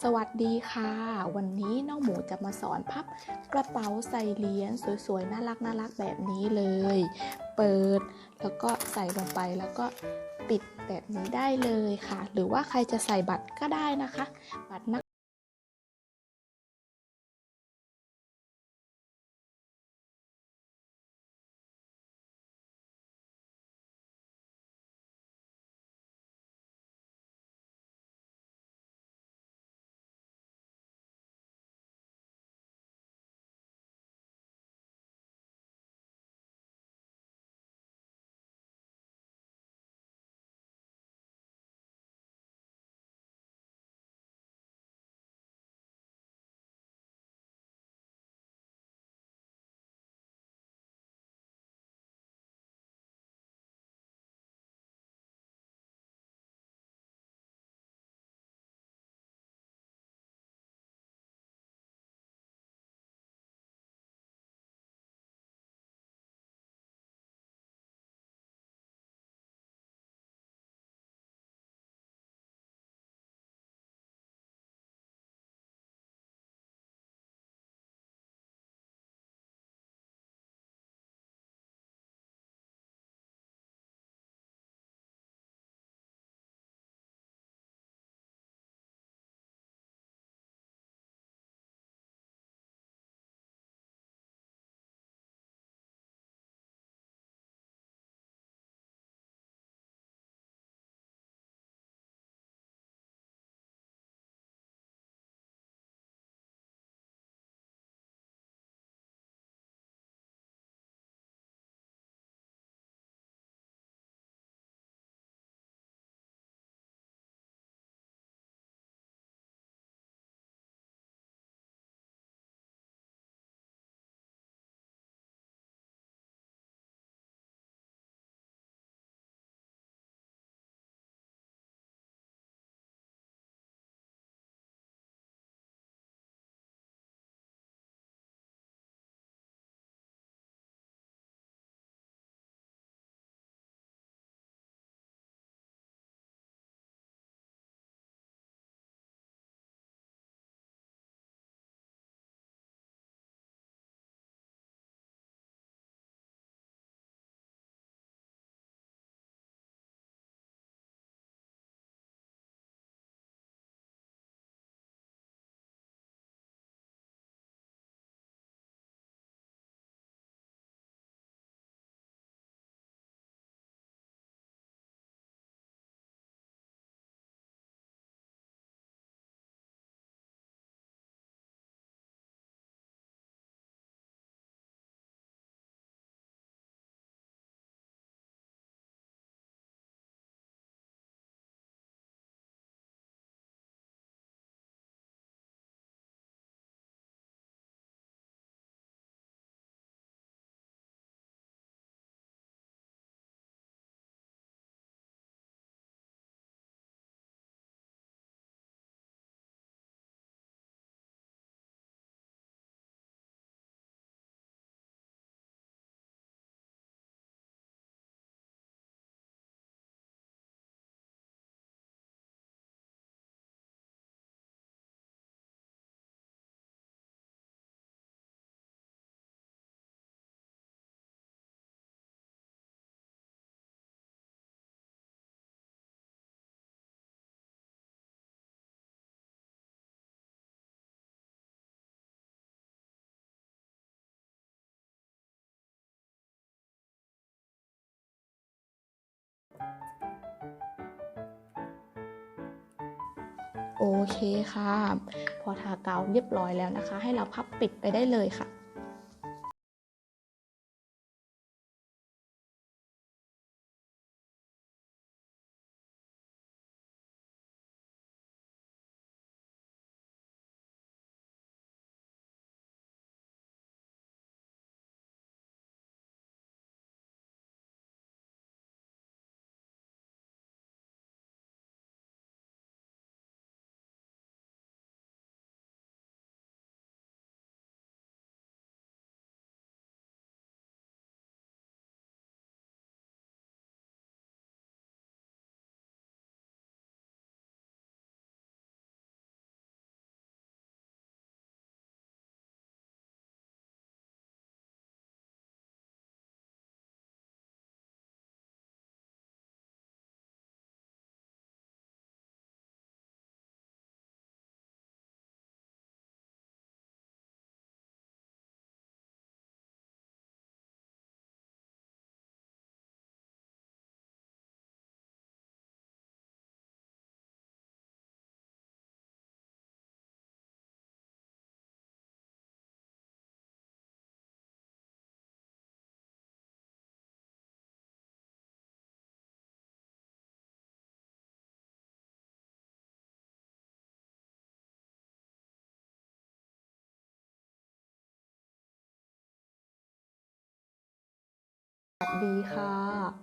สวัสดีค่ะ วันนี้น้องหมูจะมาสอนพับกระเป๋าใส่เหรียญสวยๆ น่ารักน่ารักแบบนี้เลย เปิดแล้วก็ใส่ลงไปแล้วก็ปิดแบบนี้ได้เลยค่ะ หรือว่าใครจะใส่บัตรก็ได้นะคะ บัตรนัก โอเคค่ะ พอทากาวเรียบร้อยแล้วนะคะ ให้เราพับปิดไปได้เลยค่ะ ดีค่ะ